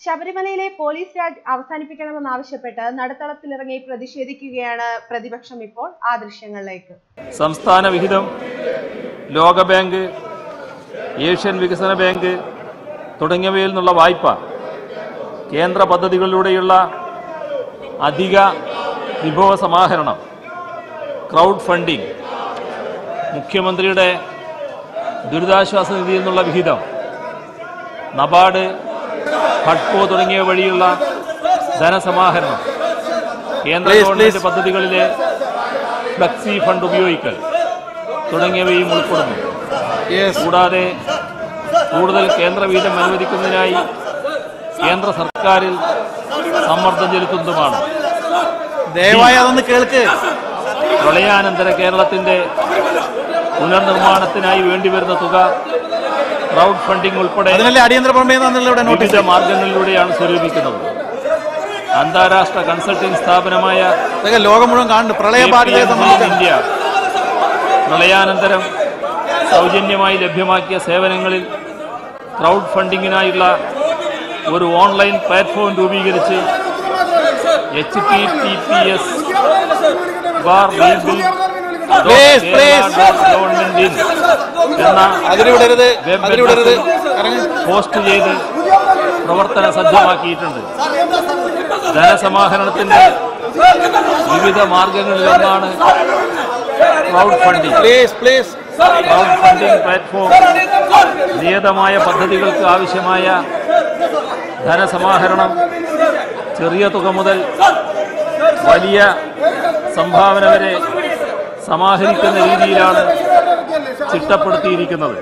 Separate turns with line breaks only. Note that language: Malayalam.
ശബരിമലയിലെ പോലീസ് രാജ് അവസാനിപ്പിക്കണമെന്നാവശ്യപ്പെട്ട് നടുത്തളത്തിലിറങ്ങി പ്രതിഷേധിക്കുകയാണ് പ്രതിപക്ഷം ഇപ്പോൾ ആ ദൃശ്യങ്ങളിലേക്ക്.
സംസ്ഥാന വിഹിതം ലോകബാങ്ക് ഏഷ്യൻ വികസന ബാങ്ക് തുടങ്ങിയവയിൽ നിന്നുള്ള വായ്പ കേന്ദ്ര പദ്ധതികളിലൂടെയുള്ള അധിക വിഭവ സമാഹരണം ക്രൗഡ് ഫണ്ടിംഗ് മുഖ്യമന്ത്രിയുടെ ദുരിതാശ്വാസ നിധിയിൽ നിന്നുള്ള വിഹിതം നബാർഡ് ഹഡ്കോ തുടങ്ങിയ വഴിയുള്ള ധനസമാഹരണം. കേന്ദ്ര ഗവൺമെന്റ് പദ്ധതികളിലെ ഫ്ലക്സി ഫണ്ട് ഉപയോഗിക്കൽ തുടങ്ങിയവയും ഉൾപ്പെടുന്നു. കൂടാതെ കൂടുതൽ കേന്ദ്ര വീതം അനുവദിക്കുന്നതിനായി കേന്ദ്ര സർക്കാരിൽ സമ്മർദ്ദം ചെലുത്തുന്നതുമാണ്.
ദയവായി അതൊന്ന് കേൾക്ക്.
പ്രളയാനന്തര കേരളത്തിന്റെ പുനർനിർമ്മാണത്തിനായി വേണ്ടിവരുന്ന തുക ക്രൗഡ് ഫണ്ടിംഗ് ഉൾപ്പെടെ
അടിയന്തര
വിവിധ മാർഗങ്ങളിലൂടെയാണ് സ്വരൂപിക്കുന്നത്. അന്താരാഷ്ട്ര കൺസൾട്ടിംഗ് സ്ഥാപനമായ
ലോകം മുഴുവൻ കാണുന്നു പ്രളയ ബാധിതയെ
KPMG
സംബന്ധിച്ച്.
ഇന്ത്യ പ്രളയാനന്തരം സൗജന്യമായി ലഭ്യമാക്കിയ സേവനങ്ങളിൽ ക്രൗഡ് ഫണ്ടിങ്ങിനായുള്ള ഒരു ഓൺലൈൻ പ്ലാറ്റ്ഫോം രൂപീകരിച്ച് H T T P S bar
Please,
government in എന്ന
അതിരിവിടരുത്
അഡ്രസ്സിൽ പോസ്റ്റ് ചെയ്ത് പ്രവർത്തന സജ്ജമാക്കിയിട്ടുണ്ട്. ധനസമാഹരണത്തിന്റെ വിവിധ മാർഗങ്ങളിലൊന്നാണ് crowd funding
please please
crowd funding platform നിയതമായ പദ്ധതികൾക്ക് ആവശ്യമായ ധനസമാഹരണം ചെറിയ തുക മുതൽ വലിയ സംഭാവന വരെ സമാഹരിക്കുന്ന രീതിയിലാണ് ചിട്ടപ്പെടുത്തിയിരിക്കുന്നത്.